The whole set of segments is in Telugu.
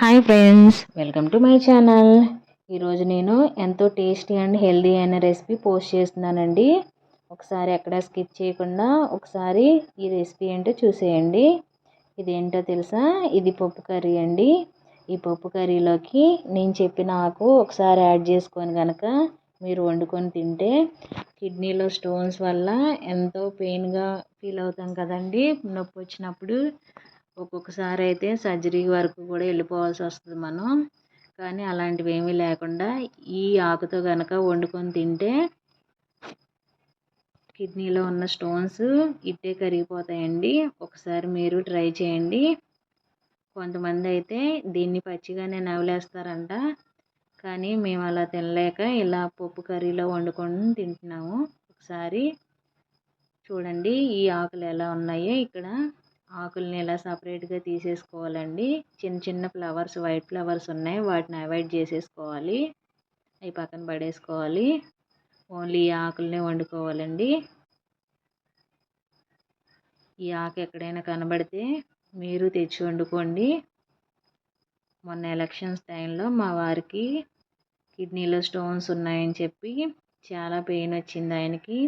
Hi friends welcome to my channel ఈరోజు నేను ఎంతో టేస్టీ అండ్ హెల్దీ అయిన రెసిపీ పోస్ట్ చేస్తున్నానండి. ఒకసారి ఎక్కడ స్కిప్ చేయకుండా ఒకసారి ఈ రెసిపీ ఏంటో చూసేయండి. ఇదేంటో తెలుసా? ఇది పప్పు కర్రీ అండి. ఈ పప్పు కర్రీలోకి నేను చెప్పిన ఆకు ఒకసారి యాడ్ చేసుకొని కనుక మీరు వండుకొని తింటే కిడ్నీలో స్టోన్స్ వల్ల ఎంతో పెయిన్గా ఫీల్ అవుతాం కదండి. నొప్పి వచ్చినప్పుడు ఒక్కొక్కసారి అయితే సర్జరీ వరకు కూడా వెళ్ళిపోవాల్సి వస్తుంది మనం. కానీ అలాంటివి ఏమీ లేకుండా ఈ ఆకుతో కనుక వండుకొని తింటే కిడ్నీలో ఉన్న స్టోన్స్ ఇట్టే కరిగిపోతాయండి. ఒకసారి మీరు ట్రై చేయండి. కొంతమంది అయితే దీన్ని పచ్చిగానే నవలేస్తారంట. కానీ మేము అలా తినలేక ఇలా పప్పు కర్రీలో వండుకొని తింటున్నాము. ఒకసారి చూడండి ఈ ఆకులు ఎలా ఉన్నాయో ఇక్కడ. ఆకుల్ని ఇలా సపరేట్గా తీసేసుకోవాలండి? చిన్న చిన్న ఫ్లవర్స్ వైట్ ఫ్లవర్స్ ఉన్నాయి. వాటిని అవాయిడ్ చేసేసుకోవాలి. అవి పక్కన పడేసుకోవాలి. ఓన్లీ ఈ ఆకుల్ని వండుకోవాలండి. ఈ ఆకు ఎక్కడైనా కనబడితే మీరు తెచ్చి వండుకోండి. మొన్న ఎలక్షన్స్ టైంలో మా వారికి కిడ్నీలో స్టోన్స్ ఉన్నాయని చెప్పి చాలా పెయిన్ వచ్చింది ఆయనకి.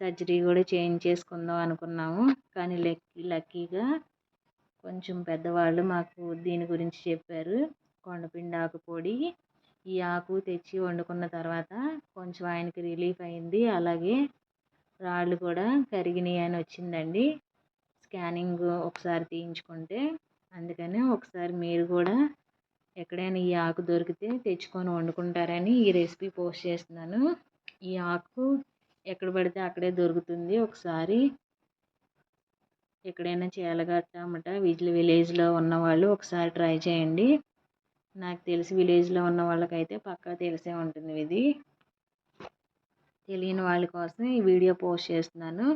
సర్జరీ కూడా చేయించేసుకుందాం అనుకున్నాము. కానీ లక్కీ లక్కీగా కొంచెం పెద్దవాళ్ళు మాకు దీని గురించి చెప్పారు. కొండపిండి ఆకు పొడి ఈ ఆకు తెచ్చి వండుకున్న తర్వాత కొంచెం ఆయనకి రిలీఫ్ అయింది. అలాగే రాళ్ళు కూడా కరిగినాయి అని వచ్చిందండి. స్కానింగ్ ఒకసారి తీయించుకుంటే అందుకని ఒకసారి మీరు కూడా ఎక్కడైనా ఈ ఆకు దొరికితే తెచ్చుకొని వండుకుంటారని ఈ రెసిపీ పోస్ట్ చేస్తున్నాను. ఈ ఆకు ఎక్కడ పడితే అక్కడే దొరుకుతుంది. ఒకసారి ఎక్కడైనా చేయాలగట్ట అమ్మట విజిల్ విలేజ్లో ఉన్నవాళ్ళు ఒకసారి ట్రై చేయండి. నాకు తెలిసి విలేజ్లో ఉన్న వాళ్ళకైతే పక్కా తెలిసే ఉంటుంది ఇది. తెలియని వాళ్ళ కోసం ఈ వీడియో పోస్ట్ చేస్తున్నాను.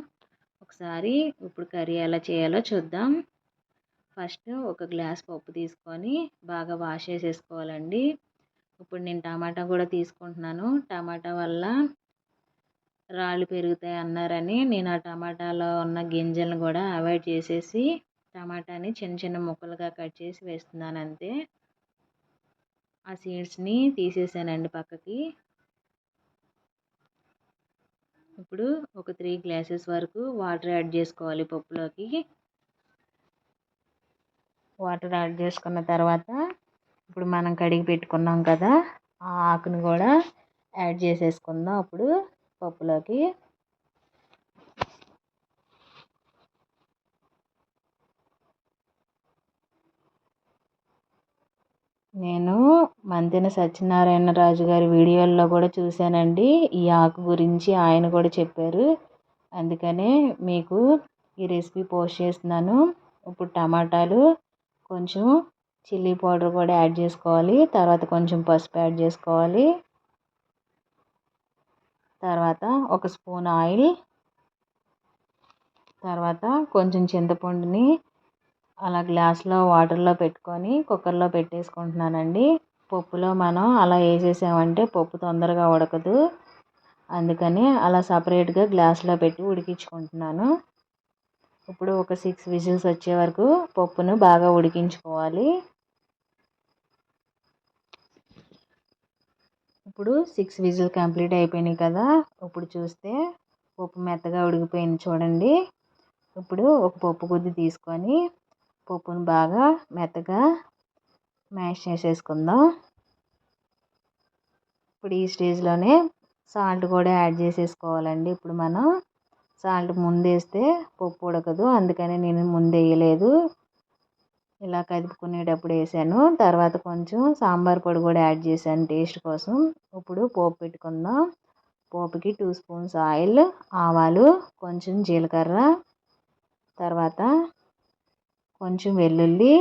ఒకసారి ఇప్పుడు కర్రీ ఎలా చేయాలో చూద్దాం. ఫస్ట్ ఒక గ్లాస్ పప్పు తీసుకొని బాగా వాష్ చేసేసుకోవాలండి. ఇప్పుడు నేను టమాటా కూడా తీసుకుంటున్నాను. టమాటా వల్ల రాళ్ళు పెరుగుతాయి అన్నారని నేను ఆ టమాటాలో ఉన్న గింజలను కూడా అవాయిడ్ చేసేసి టమాటాని చిన్న చిన్న ముక్కలుగా కట్ చేసి వేస్తున్నాను అంతే. ఆ సీడ్స్ని తీసేసానండి పక్కకి. ఇప్పుడు ఒక త్రీ గ్లాసెస్ వరకు వాటర్ యాడ్ చేసుకోవాలి పప్పులోకి. వాటర్ యాడ్ చేసుకున్న తర్వాత ఇప్పుడు మనం కడిగి పెట్టుకున్నాం కదా ఆ ఆకును కూడా యాడ్ చేసేసుకుందాం. అప్పుడు పప్పులోకి నేను మంతెన సత్యనారాయణ రాజు గారి వీడియోల్లో కూడా చూశానండి. ఈ ఆకు గురించి ఆయన కూడా చెప్పారు. అందుకనే మీకు ఈ రెసిపీ పోస్ట్ చేస్తున్నాను. ఇప్పుడు టమాటాలు కొంచెం చిల్లీ పౌడర్ కూడా యాడ్ చేసుకోవాలి. తర్వాత కొంచెం పసుపు యాడ్ చేసుకోవాలి. తర్వాత ఒక స్పూన్ ఆయిల్ తర్వాత కొంచెం చింతపండుని అలా గ్లాస్లో వాటర్లో పెట్టుకొని కుక్కర్లో పెట్టేసుకుంటున్నానండి. పప్పులో మనం అలా వేసేసామంటే పప్పు తొందరగా ఉడకదు. అందుకని అలా సపరేట్గా గ్లాస్లో పెట్టి ఉడికించుకుంటున్నాను. ఇప్పుడు ఒక సిక్స్ విజిల్స్ వచ్చే వరకు పప్పును బాగా ఉడికించుకోవాలి. ఇప్పుడు సిక్స్ విజిల్ కంప్లీట్ అయిపోయినాయి కదా ఇప్పుడు చూస్తే పప్పు మెత్తగా ఉడికిపోయింది చూడండి. ఇప్పుడు ఒక పప్పు కొద్ది తీసుకొని పప్పును బాగా మెత్తగా మ్యాష్ చేసేసుకుందాం. ఇప్పుడు ఈ స్టేజ్లోనే సాల్ట్ కూడా యాడ్ చేసేసుకోవాలండి. ఇప్పుడు మనం సాల్ట్ ముందేస్తే పప్పు ఉడకదు అందుకని నేను ముందు వేయలేదు ఇలా కదుపుకునేటప్పుడు వేసాను. తర్వాత కొంచెం సాంబార్ పొడి కూడా యాడ్ చేశాను టేస్ట్ కోసం. ఇప్పుడు పోపు పెట్టుకుందాం. పోపుకి టూ స్పూన్స్ ఆయిల్ ఆవాలు కొంచెం జీలకర్ర తర్వాత కొంచెం వెల్లుల్లి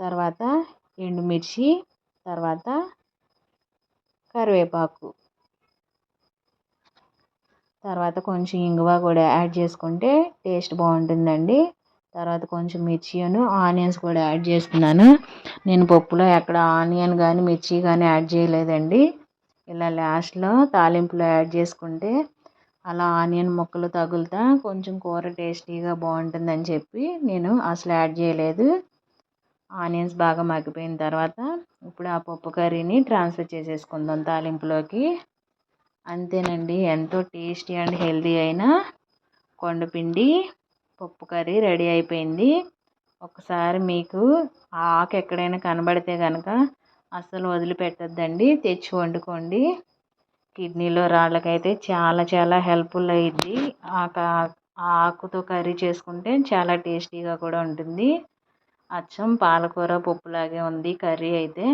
తర్వాత ఎండుమిర్చి తర్వాత కరివేపాకు. తర్వాత కొంచెం ఇంగువ కూడా యాడ్ చేసుకుంటే టేస్ట్ బాగుంటుందండి. తర్వాత కొంచెం మిర్చిను ఆనియన్స్ కూడా యాడ్ చేస్తున్నాను నేను పప్పులో ఎక్కడ ఆనియన్ కానీ మిర్చి కానీ యాడ్ చేయలేదండి. ఇలా లాస్ట్లో తాలింపులో యాడ్ చేసుకుంటే అలా ఆనియన్ ముక్కలు తగులుతా కొంచెం కూర టేస్టీగా బాగుంటుందని చెప్పి నేను అసలు యాడ్ చేయలేదు. ఆనియన్స్ బాగా మగ్గిపోయిన తర్వాత ఇప్పుడు ఆ పప్పు కర్రీని ట్రాన్స్ఫర్ చేసేసుకుందాం తాలింపులోకి. అంతేనండి ఎంతో టేస్టీ అండ్ హెల్దీ అయిన కొండపిండి పప్పు కర్రీ రెడీ అయిపోయింది. ఒకసారి మీకు ఆ ఆకు ఎక్కడైనా కనబడితే కనుక అస్సలు వదిలిపెట్టద్దండి. తెచ్చి వండుకోండి. కిడ్నీలో రాళ్ళకైతే చాలా చాలా హెల్ప్ఫుల్ అయ్యిద్ది. ఆ ఆకుతో కర్రీ చేసుకుంటే చాలా టేస్టీగా కూడా ఉంటుంది. అచ్చం పాలకూర పప్పులాగే ఉంది కర్రీ అయితే.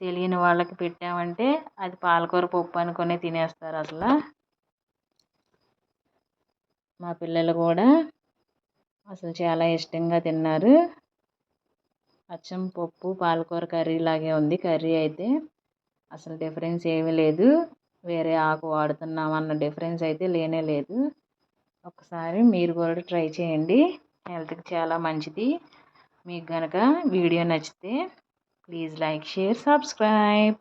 తెలియని వాళ్ళకి పెట్టామంటే అది పాలకూర పప్పు అనుకునే తినేస్తారు అసలు. మా పిల్లలు కూడా అసలు చాలా ఇష్టంగా తిన్నారు. అచ్చం పప్పు పాలకూర కర్రీ లాగే ఉంది. కర్రీ అయితే అసలు డిఫరెన్స్ ఏమీ లేదు. వేరే ఆకు వాడుతున్నాం అన్న డిఫరెన్స్ అయితే లేనే లేదు. ఒకసారి మీరు కూడా ట్రై చేయండి. హెల్త్కి చాలా మంచిది. మీకు కనుక వీడియో నచ్చితే ప్లీజ్ లైక్ షేర్ సబ్స్క్రైబ్.